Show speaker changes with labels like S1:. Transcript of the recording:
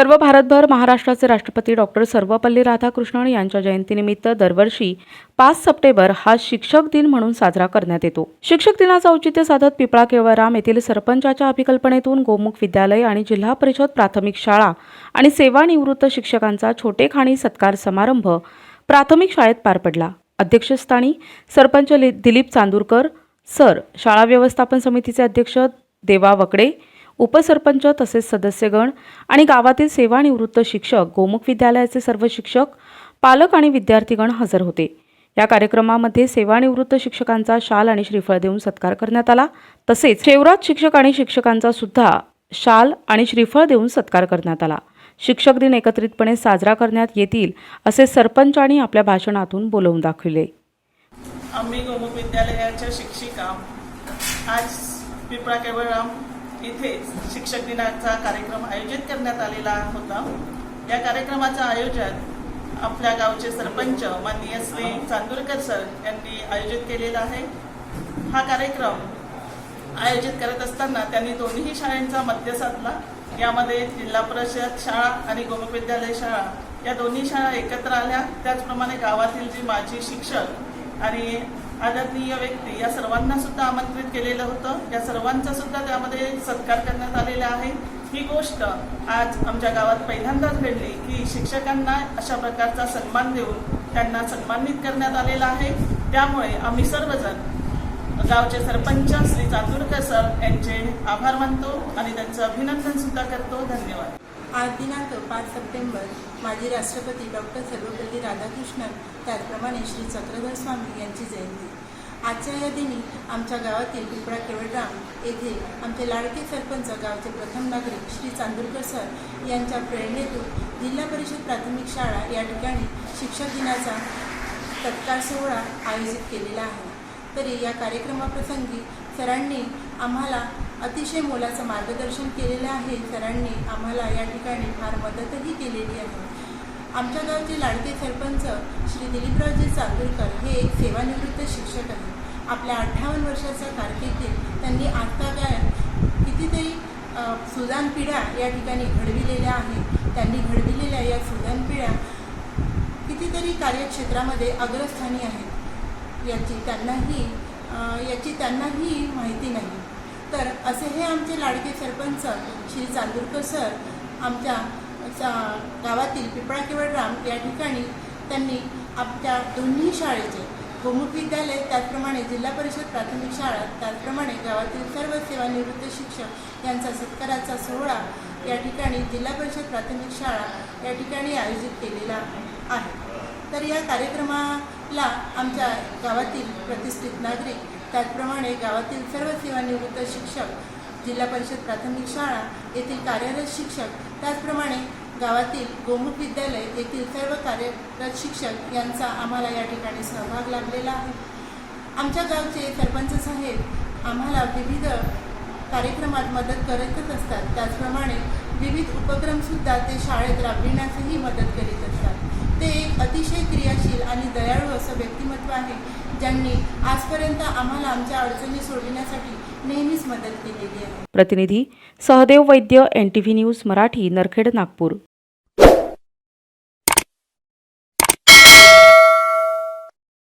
S1: सर्व भारतभर महाराष्ट्राचे राष्ट्रपती डॉक्टर सर्वपल्ली राधाकृष्णन यांच्या जयंतीनिमित्त दरवर्षी पाच सप्टेंबर हा शिक्षक दिन म्हणून साजरा करण्यात येतो. शिक्षक दिनाचं औचित्य साधत पिपळा केवळराम येथील सरपंचाच्या अभिकल्पनेतून गोमुख विद्यालय आणि जिल्हा परिषद प्राथमिक शाळा आणि सेवानिवृत्त शिक्षकांचा छोटेखाणी सत्कार समारंभ प्राथमिक शाळेत पार पडला. अध्यक्षस्थानी सरपंच लि- दिलीप चांदूरकर सर शाळा व्यवस्थापन समितीचे अध्यक्ष देवा वकडे उपसरपंच तसेच सदस्यगण आणि गावातील सेवानिवृत्त शिक्षक गोमुख विद्यालयाचे सर्व शिक्षक पालक आणि विद्यार्थीगण हजर होते. या कार्यक्रमामध्ये सेवानिवृत्त शिक्षकांचा शाल आणि श्रीफळ देऊन सत्कार करण्यात आला. तसेच शेवरात शिक्षक आणि शिक्षकांचा सुद्धा शाल आणि श्रीफळ देऊन सत्कार करण्यात आला. शिक्षक दिन एकत्रितपणे साजरा करण्यात येतील असे सरपंचांनी आपल्या भाषणातून बोलवून दाखविले.
S2: आम्ही गोमुख विद्यालयाच्या शिक्षिका. आज पिपळा केवळराम इथे शिक्षक दिनाचा कार्यक्रम आयोजित करण्यात आलेला होता. या कार्यक्रमाचं आयोजन आपल्या गावचे सरपंच माननीय श्री चांदूरकर सर यांनी आयोजित केलेला आहे. हा कार्यक्रम आयोजित करत असताना त्यांनी दोन्ही शाळांचा मध्य साधला. यामध्ये जिल्हा परिषद शाळा आणि गोमुख विद्यालय शाळा या दोन्ही शाळा एकत्र आल्या. त्याचप्रमाणे गावातील जी माजी शिक्षक आणि आदरणीय व्यक्ती या सर्वांना सुद्धा आमंत्रित केलेलं होतं. या सर्वांचा सुद्धा त्यामध्ये सत्कार करण्यात आलेला आहे. ही गोष्ट आज आमच्या गावात पहिल्यांदाच घडली की शिक्षकांना अशा प्रकारचा सन्मान देऊन त्यांना सन्मानित करण्यात आलेला आहे. त्यामुळे आम्ही सर्वजण गावचे सरपंच श्री चांदूरकर सर यांचे आभार मानतो आणि त्यांचं अभिनंदन सुद्धा करतो. धन्यवाद.
S3: आज दिनांक पाच सप्टेंबर माजी राष्ट्रपती डॉक्टर सर्वपल्ली राधाकृष्णन त्याचप्रमाणे श्री चक्रधर स्वामी यांची जयंती. आजच्या या दिनी आमच्या गावातील पिपळा केवळराम येथे आमचे लाडके सरपंच गावचे प्रथम नागरिक श्री चांदूरकर सर यांच्या प्रेरणेतून जिल्हा परिषद प्राथमिक शाळा या ठिकाणी शिक्षक दिनाचा सत्कार सोहळा आयोजित केलेला आहे. तरी या कार्यक्रमाप्रसंगी सरांनी आम्हाला अतिशय मोलाचं मार्गदर्शन केलेलं आहे. सरांनी आम्हाला या ठिकाणी फार मदतही केलेली आहे. आमच्या गावचे लाडके सरपंच श्री दिलीपरावजी चांदूरकर हे एक सेवानिवृत्त शिक्षक आहेत. आपल्या अठ्ठावन्न वर्षाच्या कारकिर्दीत त्यांनी आजतागायत कितीतरी सुदान पिढ्या या ठिकाणी घडविलेल्या आहेत. त्यांनी घडविलेल्या या सुदान पिढ्या कितीतरी कार्यक्षेत्रामध्ये अग्रस्थानी आहेत. याची त्यांनाही याची त्यांनाही माहिती नाही. तर असे हे आमचे लाडके सरपंच श्री चांदूरकर सर आमच्या चा गावातील पिपळा केवळराम या ठिकाणी त्यांनी आमच्या दोन्ही शाळेचे गोमुख विद्यालय त्याचप्रमाणे जिल्हा परिषद प्राथमिक शाळा त्याचप्रमाणे गावातील सर्व सेवानिवृत्त शिक्षक यांचा सत्काराचा सोहळा या ठिकाणी जिल्हा परिषद प्राथमिक शाळा या ठिकाणी आयोजित केलेला आहे. तर या कार्यक्रमा ला आमच्या गावातील प्रतिष्ठित नागरिक त्याचप्रमाणे गावातील सर्व सेवानिवृत्त शिक्षक जिल्हा परिषद प्राथमिक शाळा येथील कार्यरत शिक्षक त्याचप्रमाणे गावातील गोमुख विद्यालय येथील सर्व कार्यरत शिक्षक यांचा आम्हाला या ठिकाणी सहभाग लाभलेला आहे. आमच्या गावचे सरपंच साहेब आम्हाला विविध कार्यक्रमात मदत करतच असतात. त्याचप्रमाणे विविध उपक्रमसुद्धा ते शाळेत राबविण्यासही मदत करीत असतात. ते एक अतिशय क्रियाशील आणि दयाळू असं व्यक्तिमत्व आहे ज्यांनी आजपर्यंत आम्हाला आमच्या अडचणी सोडविण्यासाठी नेहमीच मदत केलेली आहे.
S1: प्रतिनिधी Sahdev Vaidya N T V news Marathi Narkhed Nagpur.